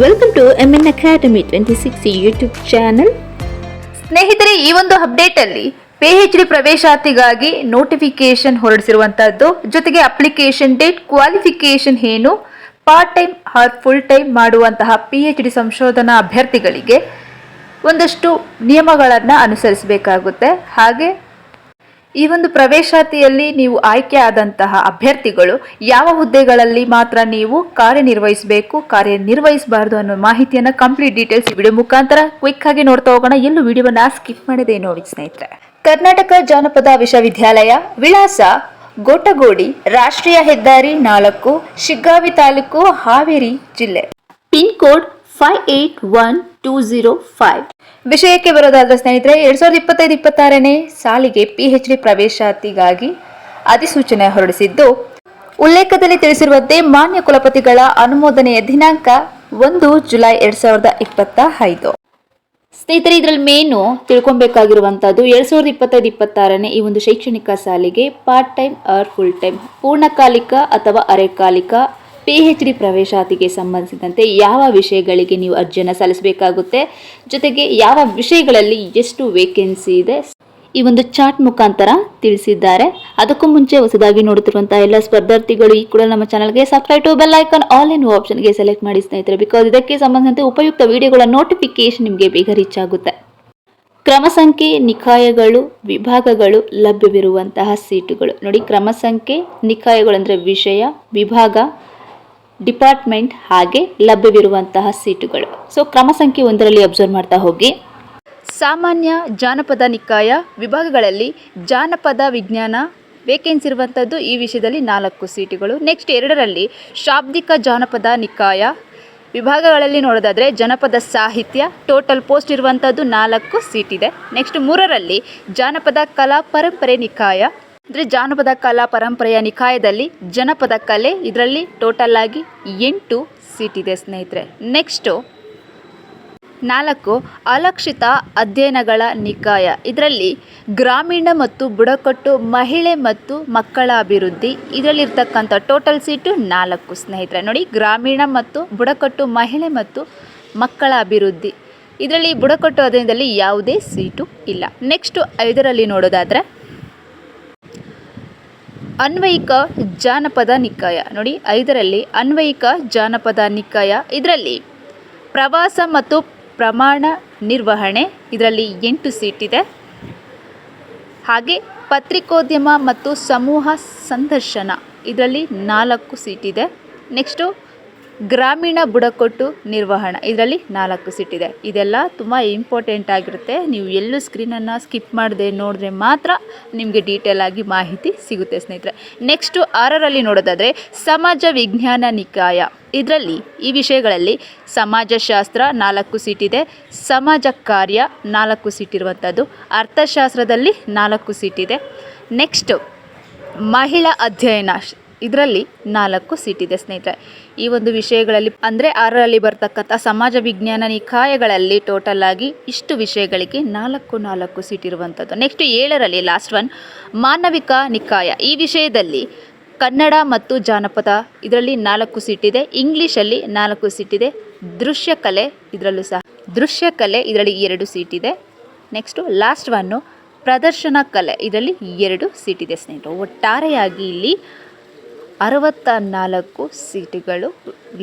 Welcome to M N academy twenty six YouTube channel ಸ್ನೇಹಿತರೆ, ಈ ಒಂದು ಅಪ್ಡೇಟ್ ಅಲ್ಲಿ ಪಿ ಎಚ್ ಡಿ ಪ್ರವೇಶಾತಿಗಾಗಿ ನೋಟಿಫಿಕೇಶನ್ ಹೊರಡಿಸಿರುವಂತಹದ್ದು, ಜೊತೆಗೆ ಅಪ್ಲಿಕೇಶನ್ ಡೇಟ್ ಕ್ವಾಲಿಫಿಕೇಶನ್ ಏನು part time or full time ಮಾಡುವಂತಹ ಪಿ ಎಚ್ ಡಿ ಸಂಶೋಧನಾ ಅಭ್ಯರ್ಥಿಗಳಿಗೆ ಒಂದಷ್ಟು ನಿಯಮಗಳನ್ನು ಅನುಸರಿಸಬೇಕಾಗುತ್ತೆ. ಹಾಗೆ ಈ ಒಂದು ಪ್ರವೇಶಾತಿಯಲ್ಲಿ ನೀವು ಆಯ್ಕೆ ಆದಂತಹ ಅಭ್ಯರ್ಥಿಗಳು ಯಾವ ಹುದ್ದೆಗಳಲ್ಲಿ ಮಾತ್ರ ನೀವು ಕಾರ್ಯನಿರ್ವಹಿಸಬೇಕು, ಕಾರ್ಯನಿರ್ವಹಿಸಬಾರದು ಅನ್ನೋ ಮಾಹಿತಿಯನ್ನು ಕಂಪ್ಲೀಟ್ ಡೀಟೇಲ್ಸ್ ವಿಡಿಯೋ ಮುಖಾಂತರ ಕ್ವಿಕ್ ಆಗಿ ನೋಡ್ತಾ ಹೋಗೋಣ. ಎಲ್ಲೂ ವಿಡಿಯೋವನ್ನ ಸ್ಕಿಪ್ ಮಾಡದೆ ನೋಡಿ ಸ್ನೇಹಿತರೆ. ಕರ್ನಾಟಕ ಜಾನಪದ ವಿಶ್ವವಿದ್ಯಾಲಯ, ವಿಳಾಸ ಗೋಟಗೋಡಿ ರಾಷ್ಟ್ರೀಯ ಹೆದ್ದಾರಿ ನಾಲ್ಕು, ಶಿಗ್ಗಾವಿ ತಾಲೂಕು ಹಾವೇರಿ ಜಿಲ್ಲೆ. Pin code five eight one two zero five ವಿಷಯಕ್ಕೆ ಬರೋದಾದ್ರೆ ಸ್ನೇಹಿತರೆ, ಎರಡ್ ಸಾವಿರದ ಇಪ್ಪತ್ತೈದು, ಇಪ್ಪತ್ತಾರನೇ ಸಾಲಿಗೆ ಪಿ ಎಚ್ ಡಿ ಪ್ರವೇಶಾತಿಗಾಗಿ ಅಧಿಸೂಚನೆ ಹೊರಡಿಸಿದ್ದು, ಉಲ್ಲೇಖದಲ್ಲಿ ತಿಳಿಸಿರುವಂತೆ ಮಾನ್ಯ ಕುಲಪತಿಗಳ ಅನುಮೋದನೆಯ ದಿನಾಂಕ ಒಂದು ಜುಲೈ ಎರಡ್ ಸಾವಿರದ ಇಪ್ಪತ್ತ ಐದು. ಸ್ನೇಹಿತರೆ, ಇದರಲ್ಲಿ ಮೇನು ತಿಳ್ಕೊಬೇಕಾಗಿರುವಂಥದ್ದು ಎರಡ್ ಸಾವಿರದ ಇಪ್ಪತ್ತೈದು, ಇಪ್ಪತ್ತಾರನೇ ಈ ಒಂದು ಶೈಕ್ಷಣಿಕ ಸಾಲಿಗೆ part time or full time ಪೂರ್ಣಕಾಲಿಕ ಅಥವಾ ಅರೆಕಾಲಿಕ ಪಿ ಎಚ್ ಡಿ ಪ್ರವೇಶಾತಿಗೆ ಸಂಬಂಧಿಸಿದಂತೆ ಯಾವ ವಿಷಯಗಳಿಗೆ ನೀವು ಅರ್ಜಿಯನ್ನು ಸಲ್ಲಿಸಬೇಕಾಗುತ್ತೆ? ಜೊತೆಗೆ ಯಾವ ವಿಷಯಗಳಲ್ಲಿ ಎಷ್ಟು ವೇಕೆನ್ಸಿ ಇದೆ? ಈ ಒಂದು ಚಾಟ್ ಮುಖಾಂತರ ತಿಳಿಸಿದ್ದಾರೆ. ಅದಕ್ಕೂ ಮುಂಚೆ ಹೊಸದಾಗಿ ನೋಡುತ್ತಿರುವಂತಹ ಎಲ್ಲ ಸ್ಪರ್ಧಾರ್ಥಿಗಳು ಈ ಕೂಡ ನಮ್ಮ ಚಾನಲ್ಗೆ subscribe to bell icon all in ಆಪ್ಷನ್ಗೆ select ಮಾಡಿ ಸ್ನೇಹಿತರೆ ಬಿಕಾಸ್ ಇದಕ್ಕೆ ಸಂಬಂಧಿಸಿದಂತೆ ಉಪಯುಕ್ತ ವಿಡಿಯೋಗಳ ನೋಟಿಫಿಕೇಶನ್ ನಿಮಗೆ ಬೇಗ ರೀಚ್ ಆಗುತ್ತೆ. ಕ್ರಮ ಸಂಖ್ಯೆ, ನಿಕಾಯಗಳು, ವಿಭಾಗಗಳು ಲಭ್ಯವಿರುವಂತಹ ಸೀಟುಗಳು. ನೋಡಿ, ಕ್ರಮ ಸಂಖ್ಯೆ, ನಿಕಾಯಗಳು ಅಂದರೆ ವಿಷಯ, ವಿಭಾಗ ಡಿಪಾರ್ಟ್ಮೆಂಟ್ ಹಾಗೆ ಲಭ್ಯವಿರುವಂತಹ ಸೀಟುಗಳು. ಸೊ ಕ್ರಮ ಸಂಖ್ಯೆ ಒಂದರಲ್ಲಿ ಅಬ್ಸರ್ವ್ ಮಾಡ್ತಾ ಹೋಗಿ. ಸಾಮಾನ್ಯ ಜಾನಪದ ನಿಕಾಯ ವಿಭಾಗಗಳಲ್ಲಿ ಜಾನಪದ ವಿಜ್ಞಾನ ವೇಕೆನ್ಸಿ ಇರುವಂಥದ್ದು ಈ ವಿಷಯದಲ್ಲಿ ನಾಲ್ಕು ಸೀಟುಗಳು. ನೆಕ್ಸ್ಟ್ ಎರಡರಲ್ಲಿ ಶಾಬ್ದಿಕ ಜಾನಪದ ನಿಕಾಯ ವಿಭಾಗಗಳಲ್ಲಿ ನೋಡೋದಾದರೆ ಜನಪದ ಸಾಹಿತ್ಯ ಟೋಟಲ್ ಪೋಸ್ಟ್ ಇರುವಂಥದ್ದು ನಾಲ್ಕು ಇದೆ. ನೆಕ್ಸ್ಟ್ ಮೂರರಲ್ಲಿ ಜಾನಪದ ಕಲಾ ಪರಂಪರೆ ನಿಕಾಯ ಅಂದರೆ ಜಾನಪದ ಕಲಾ ಪರಂಪರೆಯ ನಿಕಾಯದಲ್ಲಿ ಜನಪದ ಕಲೆ ಇದರಲ್ಲಿ ಟೋಟಲ್ ಆಗಿ ಎಂಟು ಸೀಟ್ ಇದೆ ಸ್ನೇಹಿತರೆ. ನೆಕ್ಸ್ಟು ನಾಲ್ಕು, ಅಲಕ್ಷಿತ ಅಧ್ಯಯನಗಳ ನಿಕಾಯ. ಇದರಲ್ಲಿ ಗ್ರಾಮೀಣ ಮತ್ತು ಬುಡಕಟ್ಟು, ಮಹಿಳೆ ಮತ್ತು ಮಕ್ಕಳ ಅಭಿವೃದ್ಧಿ, ಇದರಲ್ಲಿರ್ತಕ್ಕಂಥ ಟೋಟಲ್ ಸೀಟು ನಾಲ್ಕು ಸ್ನೇಹಿತರೆ. ನೋಡಿ, ಗ್ರಾಮೀಣ ಮತ್ತು ಬುಡಕಟ್ಟು, ಮಹಿಳೆ ಮತ್ತು ಮಕ್ಕಳ ಅಭಿವೃದ್ಧಿ. ಇದರಲ್ಲಿ ಬುಡಕಟ್ಟು ಅಧ್ಯಯನದಲ್ಲಿ ಯಾವುದೇ ಸೀಟು ಇಲ್ಲ. ನೆಕ್ಸ್ಟು ಐದರಲ್ಲಿ ನೋಡೋದಾದರೆ ಅನ್ವಯಿಕ ಜಾನಪದ ನಿಕಾಯ. ನೋಡಿ, ಐದರಲ್ಲಿ ಅನ್ವಯಿಕ ಜಾನಪದ ನಿಕಾಯ. ಇದರಲ್ಲಿ ಪ್ರವಾಸ ಮತ್ತು ಪ್ರಮಾಣ ನಿರ್ವಹಣೆ, ಇದರಲ್ಲಿ ಎಂಟು ಸೀಟ್ ಇದೆ. ಹಾಗೆ ಪತ್ರಿಕೋದ್ಯಮ ಮತ್ತು ಸಮೂಹ ಸಂದರ್ಶನ, ಇದರಲ್ಲಿ ನಾಲ್ಕು ಸೀಟ್ ಇದೆ. ನೆಕ್ಸ್ಟು ಗ್ರಾಮೀಣ ಬುಡಕಟ್ಟು ನಿರ್ವಹಣೆ. ಇದರಲ್ಲಿ ನಾಲ್ಕು ಸೀಟ್ ಇದೆ. ಇದೆಲ್ಲ ತುಂಬ ಇಂಪಾರ್ಟೆಂಟ್ ಆಗಿರುತ್ತೆ. ನೀವು ಎಲ್ಲೂ ಸ್ಕ್ರೀನನ್ನು ಸ್ಕಿಪ್ ಮಾಡದೆ ನೋಡಿದ್ರೆ ಮಾತ್ರ ನಿಮಗೆ ಡೀಟೇಲ್ ಆಗಿ ಮಾಹಿತಿ ಸಿಗುತ್ತೆ ಸ್ನೇಹಿತರೆ. ನೆಕ್ಸ್ಟು ಆರರಲ್ಲಿ ನೋಡೋದಾದರೆ ಸಮಾಜ ವಿಜ್ಞಾನ ನಿಕಾಯ. ಇದರಲ್ಲಿ ಈ ವಿಷಯಗಳಲ್ಲಿ ಸಮಾಜಶಾಸ್ತ್ರ ನಾಲ್ಕು ಸೀಟ್ ಇದೆ. ಸಮಾಜ ಕಾರ್ಯ ನಾಲ್ಕು ಸೀಟ್ ಇರುವಂಥದ್ದು ಅರ್ಥಶಾಸ್ತ್ರದಲ್ಲಿ ನಾಲ್ಕು ಸೀಟ್ ಇದೆ. ನೆಕ್ಸ್ಟು ಮಹಿಳಾ ಅಧ್ಯಯನ. ಇದರಲ್ಲಿ ನಾಲ್ಕು ಸೀಟ್ ಇದೆ ಸ್ನೇಹಿತರೆ. ಈ ಒಂದು ವಿಷಯಗಳಲ್ಲಿ ಅಂದರೆ ಆರರಲ್ಲಿ ಬರ್ತಕ್ಕಂಥ ಸಮಾಜ ವಿಜ್ಞಾನ ನಿಕಾಯಗಳಲ್ಲಿ ಟೋಟಲ್ ಆಗಿ ಇಷ್ಟು ವಿಷಯಗಳಿಗೆ ನಾಲ್ಕು ನಾಲ್ಕು ಸೀಟ್ ಇರುವಂಥದ್ದು. ನೆಕ್ಸ್ಟ್ ಏಳರಲ್ಲಿ ಲಾಸ್ಟ್ ಒನ್ ಮಾನವಿಕ ನಿಕಾಯ. ಈ ವಿಷಯದಲ್ಲಿ ಕನ್ನಡ ಮತ್ತು ಜಾನಪದ ಇದರಲ್ಲಿ ನಾಲ್ಕು ಸೀಟ್ ಇದೆ. ಇಂಗ್ಲೀಷಲ್ಲಿ ನಾಲ್ಕು ಸೀಟ್ ಇದೆ. ದೃಶ್ಯ ಕಲೆ ಇದರಲ್ಲೂ ಸಹ. ದೃಶ್ಯ ಕಲೆ ಇದರಲ್ಲಿ ಎರಡು ಸೀಟ್ ಇದೆ. ನೆಕ್ಸ್ಟು ಲಾಸ್ಟ್ ಒನ್ನು ಪ್ರದರ್ಶನ ಕಲೆ ಇದರಲ್ಲಿ ಎರಡು ಸೀಟ್ ಇದೆ ಸ್ನೇಹಿತರು. ಒಟ್ಟಾರೆಯಾಗಿ ಇಲ್ಲಿ ಅರವತ್ತ ನಾಲ್ಕು ಸೀಟುಗಳು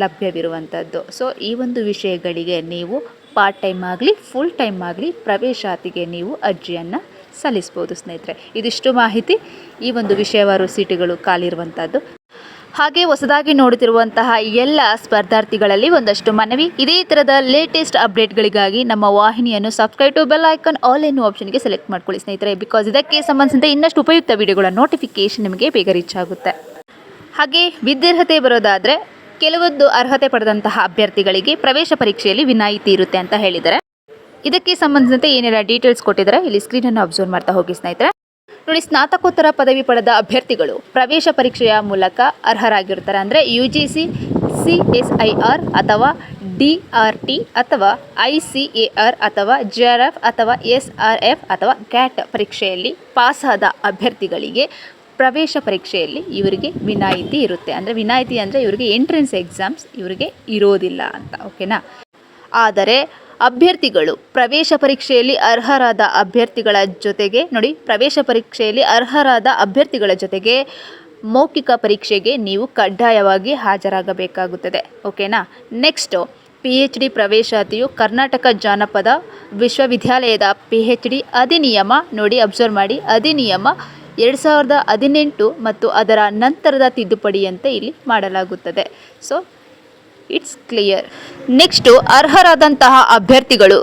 ಲಭ್ಯವಿರುವಂಥದ್ದು. ಸೊ ಈ ಒಂದು ವಿಷಯಗಳಿಗೆ ನೀವು ಪಾರ್ಟ್ ಟೈಮ್ ಆಗಲಿ ಫುಲ್ ಟೈಮ್ ಆಗಲಿ ಪ್ರವೇಶಾತಿಗೆ ನೀವು ಅರ್ಜಿಯನ್ನು ಸಲ್ಲಿಸ್ಬೋದು ಸ್ನೇಹಿತರೆ. ಇದಿಷ್ಟು ಮಾಹಿತಿ ಈ ಒಂದು ವಿಷಯವಾರು ಸೀಟುಗಳು ಖಾಲಿರುವಂಥದ್ದು. ಹಾಗೆ ಹೊಸದಾಗಿ ನೋಡುತ್ತಿರುವಂತಹ ಎಲ್ಲ ಸ್ಪರ್ಧಾರ್ಥಿಗಳಲ್ಲಿ ಒಂದಷ್ಟು ಮನವಿ. ಇದೇ ಥರದ ಲೇಟೆಸ್ಟ್ ಅಪ್ಡೇಟ್ಗಳಿಗಾಗಿ ನಮ್ಮ ವಾಹಿನಿಯನ್ನು subscribe to bell icon all in ಆಪ್ಷನ್ಗೆ select ಮಾಡ್ಕೊಳ್ಳಿ ಸ್ನೇಹಿತರೆ. ಬಿಕಾಸ್ ಇದಕ್ಕೆ ಸಂಬಂಧಿಸಿದಂತೆ ಇನ್ನಷ್ಟು ಉಪಯುಕ್ತ ವಿಡಿಯೋಗಳ ನೋಟಿಫಿಕೇಶನ್ ನಿಮಗೆ ಬೇಗ ರೀಚ್ ಆಗುತ್ತೆ. ಹಾಗೆ ವಿದ್ಯಾರ್ಹತೆ ಬರೋದಾದರೆ ಕೆಲವೊಂದು ಅರ್ಹತೆ ಪಡೆದಂತಹ ಅಭ್ಯರ್ಥಿಗಳಿಗೆ ಪ್ರವೇಶ ಪರೀಕ್ಷೆಯಲ್ಲಿ ವಿನಾಯಿತಿ ಇರುತ್ತೆ ಅಂತ ಹೇಳಿದ್ದಾರೆ. ಇದಕ್ಕೆ ಸಂಬಂಧಿಸಿದಂತೆ ಏನೆಲ್ಲ ಡೀಟೇಲ್ಸ್ ಕೊಟ್ಟಿದ್ದಾರೆ ಇಲ್ಲಿ ಸ್ಕ್ರೀನನ್ನು ಅಬ್ಸರ್ವ್ ಮಾಡ್ತಾ ಹೋಗಿ ಸ್ನೇಹಿತರೆ. ನೋಡಿ, ಸ್ನಾತಕೋತ್ತರ ಪದವಿ ಪಡೆದ ಅಭ್ಯರ್ಥಿಗಳು ಪ್ರವೇಶ ಪರೀಕ್ಷೆಯ ಮೂಲಕ ಅರ್ಹರಾಗಿರ್ತಾರೆ ಅಂದರೆ U G C C S I R ಅಥವಾ ಡಿ ಆರ್ ಟಿ ಅಥವಾ ಐ ಸಿ ಎ ಆರ್ ಅಥವಾ ಜಿ ಆರ್ ಎಫ್ ಅಥವಾ ಎಸ್ ಆರ್ ಎಫ್ ಅಥವಾ ಕ್ಯಾಟ್ ಪರೀಕ್ಷೆಯಲ್ಲಿ ಪಾಸಾದ ಅಭ್ಯರ್ಥಿಗಳಿಗೆ ಪ್ರವೇಶ ಪರೀಕ್ಷೆಯಲ್ಲಿ ಇವರಿಗೆ ವಿನಾಯಿತಿ ಇರುತ್ತೆ. ಅಂದರೆ ವಿನಾಯಿತಿ ಅಂದರೆ ಇವರಿಗೆ ಎಂಟ್ರೆನ್ಸ್ ಎಕ್ಸಾಮ್ಸ್ ಇವರಿಗೆ ಇರೋದಿಲ್ಲ ಅಂತ ಓಕೆನಾ ಆದರೆ ಅಭ್ಯರ್ಥಿಗಳು ಪ್ರವೇಶ ಪರೀಕ್ಷೆಯಲ್ಲಿ ಅರ್ಹರಾದ ಅಭ್ಯರ್ಥಿಗಳ ಜೊತೆಗೆ, ನೋಡಿ, ಪ್ರವೇಶ ಪರೀಕ್ಷೆಯಲ್ಲಿ ಅರ್ಹರಾದ ಅಭ್ಯರ್ಥಿಗಳ ಜೊತೆಗೆ ಮೌಖಿಕ ಪರೀಕ್ಷೆಗೆ ನೀವು ಕಡ್ಡಾಯವಾಗಿ ಹಾಜರಾಗಬೇಕಾಗುತ್ತದೆ ಓಕೆನಾ ನೆಕ್ಸ್ಟು ಪಿ ಎಚ್ ಡಿ ಪ್ರವೇಶಾತಿಯು ಕರ್ನಾಟಕ ಜಾನಪದ ವಿಶ್ವವಿದ್ಯಾಲಯದ ಪಿ ಎಚ್ ಡಿ ಅಧಿನಿಯಮ, ನೋಡಿ ಅಬ್ಸರ್ವ್ ಮಾಡಿ, ಅಧಿನಿಯಮ ಎರಡು ಸಾವಿರದ ಹದಿನೆಂಟು ಮತ್ತು ಅದರ ನಂತರದ ತಿದ್ದುಪಡಿಯಂತೆ ಇಲ್ಲಿ ಮಾಡಲಾಗುತ್ತದೆ. ಸೊ ಇಟ್ಸ್ ಕ್ಲಿಯರ್ ನೆಕ್ಸ್ಟು ಅರ್ಹರಾದಂತಹ ಅಭ್ಯರ್ಥಿಗಳು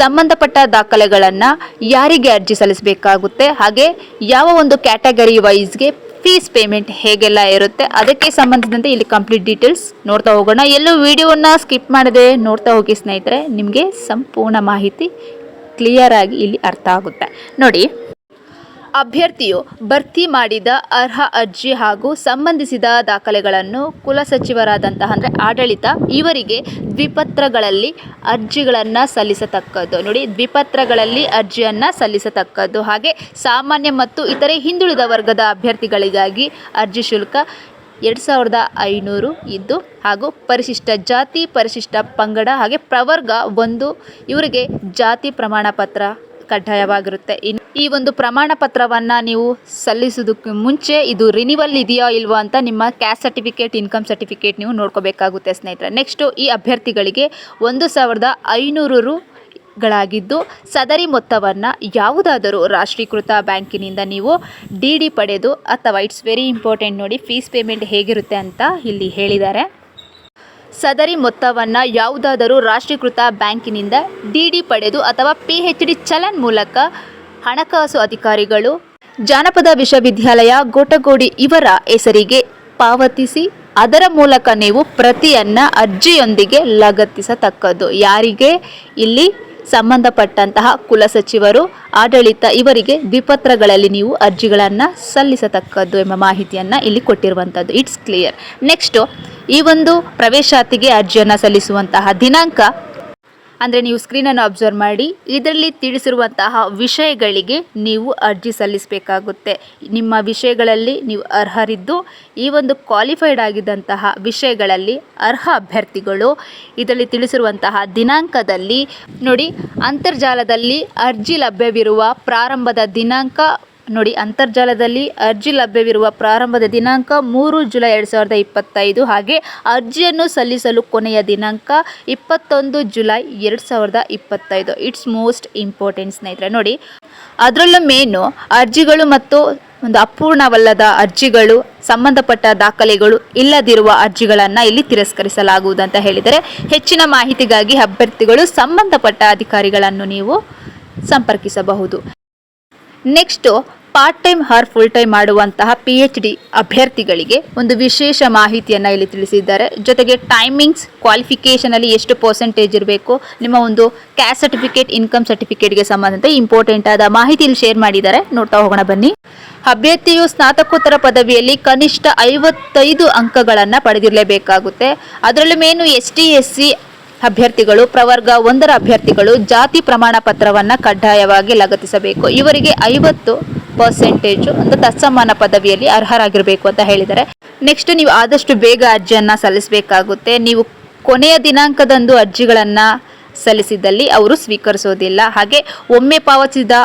ಸಂಬಂಧಪಟ್ಟ ದಾಖಲೆಗಳನ್ನು ಯಾರಿಗೆ ಅರ್ಜಿ ಸಲ್ಲಿಸಬೇಕಾಗುತ್ತೆ? ಹಾಗೆ ಯಾವ ಒಂದು ಕ್ಯಾಟಗರಿ ವೈಸ್ಗೆ ಫೀಸ್ ಪೇಮೆಂಟ್ ಹೇಗೆಲ್ಲ ಇರುತ್ತೆ? ಅದಕ್ಕೆ ಸಂಬಂಧಿಸಿದಂತೆ ಇಲ್ಲಿ ಕಂಪ್ಲೀಟ್ ಡೀಟೇಲ್ಸ್ ನೋಡ್ತಾ ಹೋಗೋಣ. ಎಲ್ಲೂ ವಿಡಿಯೋನ ಸ್ಕಿಪ್ ಮಾಡದೆ ನೋಡ್ತಾ ಹೋಗಿ ಸ್ನೇಹಿತರೆ, ನಿಮಗೆ ಸಂಪೂರ್ಣ ಮಾಹಿತಿ ಕ್ಲಿಯರಾಗಿ ಇಲ್ಲಿ ಅರ್ಥ ಆಗುತ್ತೆ. ನೋಡಿ ಅಭ್ಯರ್ಥಿಯು ಭರ್ತಿ ಮಾಡಿದ ಅರ್ಹ ಅರ್ಜಿ ಹಾಗೂ ಸಂಬಂಧಿಸಿದ ದಾಖಲೆಗಳನ್ನು ಕುಲಸಚಿವರಾದಂತಹ ಅಂದರೆ ಆಡಳಿತ ಇವರಿಗೆ ದ್ವಿಪತ್ರಗಳಲ್ಲಿ ಅರ್ಜಿಗಳನ್ನು ಸಲ್ಲಿಸತಕ್ಕದ್ದು. ನೋಡಿ, ದ್ವಿಪತ್ರಗಳಲ್ಲಿ ಅರ್ಜಿಯನ್ನು ಸಲ್ಲಿಸತಕ್ಕದ್ದು. ಹಾಗೆ ಸಾಮಾನ್ಯ ಮತ್ತು ಇತರೆ ಹಿಂದುಳಿದ ವರ್ಗದ ಅಭ್ಯರ್ಥಿಗಳಿಗಾಗಿ ಅರ್ಜಿ ಶುಲ್ಕ ಎರಡು ಸಾವಿರದ ಐನೂರು ಇದ್ದು ಹಾಗೂ ಪರಿಶಿಷ್ಟ ಜಾತಿ, ಪರಿಶಿಷ್ಟ ಪಂಗಡ ಹಾಗೆ ಪ್ರವರ್ಗ ಒಂದು ಇವರಿಗೆ ಜಾತಿ ಪ್ರಮಾಣ ಪತ್ರ ಕಡ್ಡಾಯವಾಗಿರುತ್ತೆ. ಇನ್ನು ಈ ಒಂದು ಪ್ರಮಾಣ ಪತ್ರವನ್ನು ನೀವು ಸಲ್ಲಿಸೋದಕ್ಕೆ ಮುಂಚೆ ಇದು ರಿನಿವಲ್ ಇದೆಯಾ ಇಲ್ವೋ ಅಂತ ನಿಮ್ಮ ಕ್ಯಾಸ್ಟ್ ಸರ್ಟಿಫಿಕೇಟ್ ಇನ್ಕಮ್ ಸರ್ಟಿಫಿಕೇಟ್ ನೀವು ನೋಡ್ಕೋಬೇಕಾಗುತ್ತೆ ಸ್ನೇಹಿತರೆ. ನೆಕ್ಸ್ಟು ಈ ಅಭ್ಯರ್ಥಿಗಳಿಗೆ ಒಂದು ಸಾವಿರದ ಐನೂರು ರು ಗಳಾಗಿದ್ದು ಸದರಿ ಮೊತ್ತವನ್ನು ಯಾವುದಾದರೂ ರಾಷ್ಟ್ರೀಕೃತ ಬ್ಯಾಂಕಿನಿಂದ ನೀವು ಡಿ ಡಿ ಪಡೆದು ಅಥವಾ ಇಟ್ಸ್ ವೆರಿ ಇಂಪಾರ್ಟೆಂಟ್ ನೋಡಿ ಫೀಸ್ ಪೇಮೆಂಟ್ ಹೇಗಿರುತ್ತೆ ಅಂತ ಇಲ್ಲಿ ಹೇಳಿದ್ದಾರೆ. ಸದರಿ ಮೊತ್ತವನ್ನು ಯಾವುದಾದರೂ ರಾಷ್ಟ್ರೀಕೃತ ಬ್ಯಾಂಕಿನಿಂದ ಡಿ ಡಿ ಪಡೆದು ಅಥವಾ ಪಿ ಹೆಚ್ ಡಿ ಚಲನ್ ಮೂಲಕ ಹಣಕಾಸು ಅಧಿಕಾರಿಗಳು, ಜಾನಪದ ವಿಶ್ವವಿದ್ಯಾಲಯ ಗೋಟಗೋಡಿ ಇವರ ಹೆಸರಿಗೆ ಪಾವತಿಸಿ, ಅದರ ಮೂಲಕ ನೀವು ಪ್ರತಿಯನ್ನು ಅರ್ಜಿಯೊಂದಿಗೆ ಲಗತ್ತಿಸತಕ್ಕದ್ದು. ಯಾರಿಗೆ? ಇಲ್ಲಿ ಸಂಬಂಧಪಟ್ಟಂತಹ ಕುಲಸಚಿವರು ಆಡಳಿತ ಇವರಿಗೆ ದ್ವಿಪತ್ರಗಳಲ್ಲಿ ನೀವು ಅರ್ಜಿಗಳನ್ನು ಸಲ್ಲಿಸತಕ್ಕದ್ದು ಎಂಬ ಮಾಹಿತಿಯನ್ನು ಇಲ್ಲಿ ಕೊಟ್ಟಿರುವಂಥದ್ದು ಇಟ್ಸ್ ಕ್ಲಿಯರ್ ನೆಕ್ಸ್ಟು ಈ ಒಂದು ಪ್ರವೇಶಾತಿಗೆ ಅರ್ಜಿಯನ್ನು ಸಲ್ಲಿಸುವಂತಹ ದಿನಾಂಕ ಅಂದರೆ ನೀವು ಸ್ಕ್ರೀನನ್ನು ಅಬ್ಸರ್ವ್ ಮಾಡಿ, ಇದರಲ್ಲಿ ತಿಳಿಸಿರುವಂತಹ ವಿಷಯಗಳಿಗೆ ನೀವು ಅರ್ಜಿ ಸಲ್ಲಿಸಬೇಕಾಗುತ್ತೆ. ನಿಮ್ಮ ವಿಷಯಗಳಲ್ಲಿ ನೀವು ಅರ್ಹರಿದ್ದು, ಈ ಒಂದು ಕ್ವಾಲಿಫೈಡ್ ಆಗಿದ್ದಂತಹ ವಿಷಯಗಳಲ್ಲಿ ಅರ್ಹ ಅಭ್ಯರ್ಥಿಗಳು, ಇದರಲ್ಲಿ ತಿಳಿಸಿರುವಂತಹ ದಿನಾಂಕದಲ್ಲಿ, ನೋಡಿ, ಅಂತರ್ಜಾಲದಲ್ಲಿ ಅರ್ಜಿ ಲಭ್ಯವಿರುವ ಪ್ರಾರಂಭದ ದಿನಾಂಕ ನೋಡಿ, ಅಂತರ್ಜಾಲದಲ್ಲಿ ಅರ್ಜಿ ಲಭ್ಯವಿರುವ ಪ್ರಾರಂಭದ ದಿನಾಂಕ ಮೂರು ಜುಲೈ ಎರಡು ಸಾವಿರದ ಇಪ್ಪತ್ತೈದು. ಹಾಗೆ ಅರ್ಜಿಯನ್ನು ಸಲ್ಲಿಸಲು ಕೊನೆಯ ದಿನಾಂಕ ಇಪ್ಪತ್ತೊಂದು ಜುಲೈ ಎರಡು ಸಾವಿರದ ಇಪ್ಪತ್ತೈದು. ಇಟ್ಸ್ ಮೋಸ್ಟ್ ಇಂಪಾರ್ಟೆಂಟ್ ಸ್ನೇಹಿತರೆ. ನೋಡಿ, ಅದರಲ್ಲೂ ಮೇನು ಅರ್ಜಿಗಳು ಮತ್ತು ಒಂದು ಅಪೂರ್ಣವಲ್ಲದ ಅರ್ಜಿಗಳು, ಸಂಬಂಧಪಟ್ಟ ದಾಖಲೆಗಳು ಇಲ್ಲದಿರುವ ಅರ್ಜಿಗಳನ್ನು ಇಲ್ಲಿ ತಿರಸ್ಕರಿಸಲಾಗುವುದು ಅಂತ ಹೇಳಿದರೆ, ಹೆಚ್ಚಿನ ಮಾಹಿತಿಗಾಗಿ ಅಭ್ಯರ್ಥಿಗಳು ಸಂಬಂಧಪಟ್ಟ ಅಧಿಕಾರಿಗಳನ್ನು ನೀವು ಸಂಪರ್ಕಿಸಬಹುದು. Next part time or full time ಮಾಡುವಂತಹ ಪಿ ಎಚ್ ಡಿ ಅಭ್ಯರ್ಥಿಗಳಿಗೆ ಒಂದು ವಿಶೇಷ ಮಾಹಿತಿಯನ್ನು ಇಲ್ಲಿ ತಿಳಿಸಿದ್ದಾರೆ. ಜೊತೆಗೆ ಟೈಮಿಂಗ್ಸ್ ಕ್ವಾಲಿಫಿಕೇಷನಲ್ಲಿ ಎಷ್ಟು ಪರ್ಸೆಂಟೇಜ್ ಇರಬೇಕು, ನಿಮ್ಮ ಒಂದು ಕ್ಯಾಸ್ಟ್ ಸರ್ಟಿಫಿಕೇಟ್ ಇನ್ಕಮ್ ಸರ್ಟಿಫಿಕೇಟ್ಗೆ ಸಂಬಂಧಿಸಿದ ಇಂಪಾರ್ಟೆಂಟ್ ಆದ ಮಾಹಿತಿ ಇಲ್ಲಿ ಶೇರ್ ಮಾಡಿದ್ದಾರೆ. ನೋಡ್ತಾ ಹೋಗೋಣ ಬನ್ನಿ. ಅಭ್ಯರ್ಥಿಯು ಸ್ನಾತಕೋತ್ತರ ಪದವಿಯಲ್ಲಿ ಕನಿಷ್ಠ ಐವತ್ತೈದು ಅಂಕಗಳನ್ನು ಪಡೆದಿರಲೇಬೇಕಾಗುತ್ತೆ. ಅದರಲ್ಲೂ ಮೇನು ಎಸ್ ಟಿ ಎಸ್ ಸಿ ಅಭ್ಯರ್ಥಿಗಳು, ಪ್ರವರ್ಗ ಒಂದರ ಅಭ್ಯರ್ಥಿಗಳು ಜಾತಿ ಪ್ರಮಾಣ ಪತ್ರವನ್ನು ಕಡ್ಡಾಯವಾಗಿ ಲಗತ್ತಿಸಬೇಕು. ಇವರಿಗೆ ಐವತ್ತು ಪರ್ಸೆಂಟೇಜು ಒಂದು ತತ್ಸಮಾನ ಪದವಿಯಲ್ಲಿ ಅರ್ಹರಾಗಿರಬೇಕು ಅಂತ ಹೇಳಿದ್ದಾರೆ. ನೆಕ್ಸ್ಟ್ ನೀವು ಆದಷ್ಟು ಬೇಗ ಅರ್ಜಿಯನ್ನು ಸಲ್ಲಿಸಬೇಕಾಗುತ್ತೆ. ನೀವು ಕೊನೆಯ ದಿನಾಂಕದಂದು ಅರ್ಜಿಗಳನ್ನು ಸಲ್ಲಿಸಿದಲ್ಲಿ ಅವರು ಸ್ವೀಕರಿಸೋದಿಲ್ಲ. ಹಾಗೆ ಒಮ್ಮೆ ಪಾವತಿಸಿದ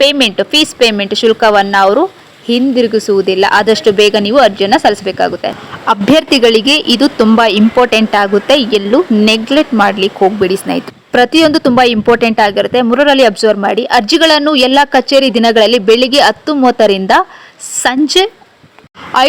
ಪೇಮೆಂಟ್ ಫೀಸ್ ಪೇಮೆಂಟ್ ಶುಲ್ಕವನ್ನು ಅವರು ಹಿಂದಿರುಗಿಸುವುದಿಲ್ಲ. ಆದಷ್ಟು ಬೇಗ ನೀವು ಅರ್ಜಿಯನ್ನು ಸಲ್ಲಿಸಬೇಕಾಗುತ್ತೆ. ಅಭ್ಯರ್ಥಿಗಳಿಗೆ ಇದು ತುಂಬ ಇಂಪಾರ್ಟೆಂಟ್ ಆಗುತ್ತೆ. ಎಲ್ಲೂ ನೆಗ್ಲೆಕ್ಟ್ ಮಾಡ್ಲಿಕ್ಕೆ ಹೋಗ್ಬೇಡಿ ಸ್ನೇಹಿತರೆ. ಪ್ರತಿಯೊಂದು ತುಂಬ ಇಂಪಾರ್ಟೆಂಟ್ ಆಗಿರುತ್ತೆ. ಮೂರರಲ್ಲಿ ಅಬ್ಸರ್ವ್ ಮಾಡಿ. ಅರ್ಜಿಗಳನ್ನು ಎಲ್ಲ ಕಚೇರಿ ದಿನಗಳಲ್ಲಿ ಬೆಳಿಗ್ಗೆ ಹತ್ತು ಮೂವತ್ತರಿಂದ ಸಂಜೆ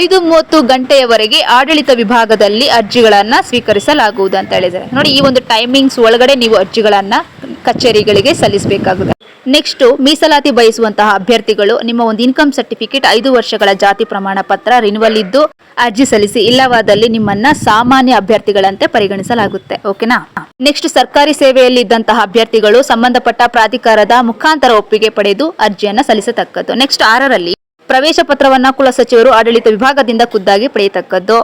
ಐದು ಮೂವತ್ತು ಗಂಟೆಯವರೆಗೆ ಆಡಳಿತ ವಿಭಾಗದಲ್ಲಿ ಅರ್ಜಿಗಳನ್ನು ಸ್ವೀಕರಿಸಲಾಗುವುದು ಅಂತ ಹೇಳಿದ್ದಾರೆ. ನೋಡಿ, ಈ ಒಂದು ಟೈಮಿಂಗ್ಸ್ ಒಳಗಡೆ ನೀವು ಅರ್ಜಿಗಳನ್ನು ಕಚೇರಿಗಳಿಗೆ ಸಲ್ಲಿಸಬೇಕಾಗುತ್ತೆ. ನೆಕ್ಸ್ಟು ಮೀಸಲಾತಿ ಬಯಸುವಂತಹ ಅಭ್ಯರ್ಥಿಗಳು, ನಿಮ್ಮ ಒಂದು ಇನ್ಕಮ್ ಸರ್ಟಿಫಿಕೇಟ್ ಐದು ವರ್ಷಗಳ ಜಾತಿ ಪ್ರಮಾಣ ಪತ್ರ ರಿನ್ಯುವಲ್ ಇದ್ದು ಅರ್ಜಿ ಸಲ್ಲಿಸಿ, ಇಲ್ಲವಾದಲ್ಲಿ ನಿಮ್ಮನ್ನ ಸಾಮಾನ್ಯ ಅಭ್ಯರ್ಥಿಗಳಂತೆ ಪರಿಗಣಿಸಲಾಗುತ್ತೆ. ಓಕೆನಾ ನೆಕ್ಸ್ಟ್ ಸರ್ಕಾರಿ ಸೇವೆಯಲ್ಲಿ ಇದ್ದಂತಹ ಅಭ್ಯರ್ಥಿಗಳು ಸಂಬಂಧಪಟ್ಟ ಪ್ರಾಧಿಕಾರದ ಮುಖಾಂತರ ಒಪ್ಪಿಗೆ ಪಡೆದು ಅರ್ಜಿಯನ್ನು ಸಲ್ಲಿಸತಕ್ಕದ್ದು. ನೆಕ್ಸ್ಟ್ ಆರರಲ್ಲಿ ಪ್ರವೇಶ ಪತ್ರವನ್ನ ಕುಲಸಚಿವರು ಆಡಳಿತ ವಿಭಾಗದಿಂದ ಖುದ್ದಾಗಿ ಪಡೆಯತಕ್ಕದ್ದು.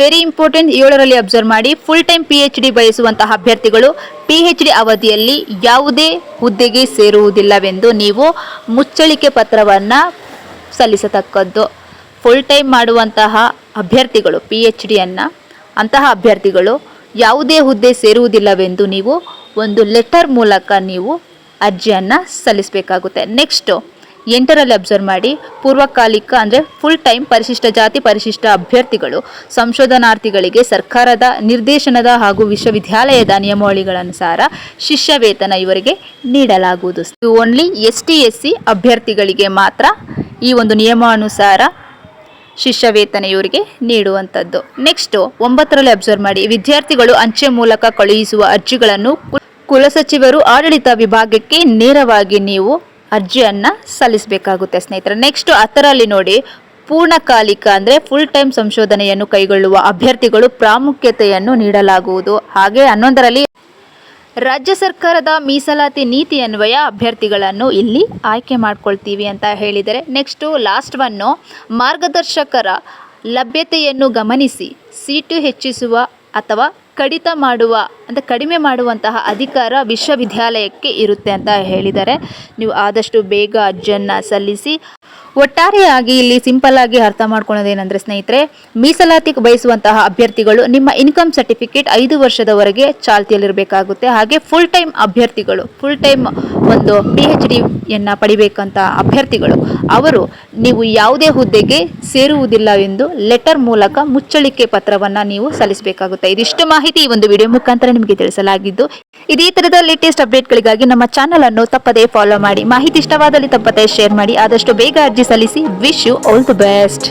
ವೆರಿ ಇಂಪಾರ್ಟೆಂಟ್ ಏಳರಲ್ಲಿ ಅಬ್ಸರ್ವ್ ಮಾಡಿ full time P H D ಬಯಸುವಂತಹ ಅಭ್ಯರ್ಥಿಗಳು ಪಿ ಎಚ್ ಡಿ ಅವಧಿಯಲ್ಲಿ ಯಾವುದೇ ಹುದ್ದೆಗೆ ಸೇರುವುದಿಲ್ಲವೆಂದು ನೀವು ಮುಚ್ಚಳಿಕೆ ಪತ್ರವನ್ನ ಸಲ್ಲಿಸತಕ್ಕದ್ದು. ಫುಲ್ ಟೈಮ್ ಮಾಡುವಂತಹ ಅಭ್ಯರ್ಥಿಗಳು ಪಿ ಎಚ್ ಡಿಯನ್ನು ಅಂತಹ ಅಭ್ಯರ್ಥಿಗಳು ಯಾವುದೇ ಹುದ್ದೆ ಸೇರುವುದಿಲ್ಲವೆಂದು ನೀವು ಒಂದು ಲೆಟರ್ ಮೂಲಕ ನೀವು ಅರ್ಜಿಯನ್ನು ಸಲ್ಲಿಸಬೇಕಾಗುತ್ತೆ. ನೆಕ್ಸ್ಟು ಎಂಟರಲ್ಲಿ ಅಬ್ಸರ್ವ್ ಮಾಡಿ. ಪೂರ್ವಕಾಲಿಕ ಅಂದರೆ ಫುಲ್ ಟೈಮ್ ಪರಿಶಿಷ್ಟ ಜಾತಿ ಪರಿಶಿಷ್ಟ ಅಭ್ಯರ್ಥಿಗಳು, ಸಂಶೋಧನಾರ್ಥಿಗಳಿಗೆ ಸರ್ಕಾರದ ನಿರ್ದೇಶನದ ಹಾಗೂ ವಿಶ್ವವಿದ್ಯಾಲಯದ ನಿಯಮಾವಳಿಗಳನುಸಾರ ಶಿಷ್ಯ ವೇತನ ಇವರಿಗೆ ನೀಡಲಾಗುವುದು. Only S T S C ಅಭ್ಯರ್ಥಿಗಳಿಗೆ ಮಾತ್ರ ಈ ಒಂದು ನಿಯಮಾನುಸಾರ ಶಿಷ್ಯ ವೇತನ ಇವರಿಗೆ ನೀಡುವಂಥದ್ದು. ನೆಕ್ಸ್ಟು ಒಂಬತ್ತರಲ್ಲಿ ಅಬ್ಸರ್ವ್ ಮಾಡಿ. ವಿದ್ಯಾರ್ಥಿಗಳು ಅಂಚೆ ಮೂಲಕ ಕಳುಹಿಸುವ ಅರ್ಜಿಗಳನ್ನು ಕುಲಸಚಿವರು ಆಡಳಿತ ವಿಭಾಗಕ್ಕೆ ನೇರವಾಗಿ ನೀವು ಅರ್ಜಿಯನ್ನು ಸಲ್ಲಿಸಬೇಕಾಗುತ್ತೆ ಸ್ನೇಹಿತರೆ. ನೆಕ್ಸ್ಟ್ ಹತ್ತರಲ್ಲಿ ನೋಡಿ, ಪೂರ್ಣಕಾಲಿಕ ಅಂದರೆ ಫುಲ್ ಟೈಮ್ ಸಂಶೋಧನೆಯನ್ನು ಕೈಗೊಳ್ಳುವ ಅಭ್ಯರ್ಥಿಗಳು ಪ್ರಾಮುಖ್ಯತೆಯನ್ನು ನೀಡಲಾಗುವುದು. ಹಾಗೆ ಹನ್ನೊಂದರಲ್ಲಿ ರಾಜ್ಯ ಸರ್ಕಾರದ ಮೀಸಲಾತಿ ನೀತಿ ಅನ್ವಯ ಅಭ್ಯರ್ಥಿಗಳನ್ನು ಇಲ್ಲಿ ಆಯ್ಕೆ ಮಾಡ್ಕೊಳ್ತೀವಿ ಅಂತ ಹೇಳಿದರೆ ನೆಕ್ಸ್ಟು ಲಾಸ್ಟ್ ಒನ್ನು ಮಾರ್ಗದರ್ಶಕರ ಲಭ್ಯತೆಯನ್ನು ಗಮನಿಸಿ, ಸೀಟು ಹೆಚ್ಚಿಸುವ ಅಥವಾ ಕಡಿತ ಮಾಡುವ ಅಂತ ಕಡಿಮೆ ಮಾಡುವಂತಹ ಅಧಿಕಾರ ವಿಶ್ವವಿದ್ಯಾಲಯಕ್ಕೆ ಇರುತ್ತೆ ಅಂತ ಹೇಳಿದ್ದಾರೆ. ನೀವು ಆದಷ್ಟು ಬೇಗ ಅರ್ಜಿಯನ್ನು ಸಲ್ಲಿಸಿ. ಒಟ್ಟಾರೆಯಾಗಿ ಇಲ್ಲಿ ಸಿಂಪಲ್ ಆಗಿ ಅರ್ಥ ಮಾಡ್ಕೊಳ್ಳೋದೇನೆಂದರೆ ಸ್ನೇಹಿತರೆ ಮೀಸಲಾತಿ ಬಯಸುವಂತಹ ಅಭ್ಯರ್ಥಿಗಳು ನಿಮ್ಮ ಇನ್ಕಮ್ ಸರ್ಟಿಫಿಕೇಟ್ ಐದು ವರ್ಷದವರೆಗೆ ಚಾಲ್ತಿಯಲ್ಲಿರಬೇಕಾಗುತ್ತೆ. ಹಾಗೆ ಫುಲ್ ಟೈಮ್ ಅಭ್ಯರ್ಥಿಗಳು ಫುಲ್ ಟೈಮ್ ಒಂದು ಪಿ ಎಚ್ ಡಿಯನ್ನು ಪಡಿಬೇಕಂತ ಅಭ್ಯರ್ಥಿಗಳು, ಅವರು ನೀವು ಯಾವುದೇ ಹುದ್ದೆಗೆ ಸೇರುವುದಿಲ್ಲ ಎಂದು ಲೆಟರ್ ಮೂಲಕ ಮುಚ್ಚಳಿಕೆ ಪತ್ರವನ್ನು ನೀವು ಸಲ್ಲಿಸಬೇಕಾಗುತ್ತೆ. ಇದಿಷ್ಟು ಮಾಹಿತಿ ಈ ಒಂದು ವಿಡಿಯೋ ಮುಖಾಂತರ ನಿಮಗೆ ತಿಳಿಸಲಾಗಿದ್ದು, ಇದೇ ತರದ ಲೇಟೆಸ್ಟ್ ಅಪ್ಡೇಟ್ಗಳಿಗಾಗಿ ನಮ್ಮ ಚಾನಲ್ ಅನ್ನು ತಪ್ಪದೇ ಫಾಲೋ ಮಾಡಿ. ಮಾಹಿತಿ ಇಷ್ಟವಾದಲ್ಲಿ ತಪ್ಪದೇ ಶೇರ್ ಮಾಡಿ. ಆದಷ್ಟು ಬೇಗ ಅರ್ಜಿ ಸಲ್ಲಿಸಿ. Wish you all the best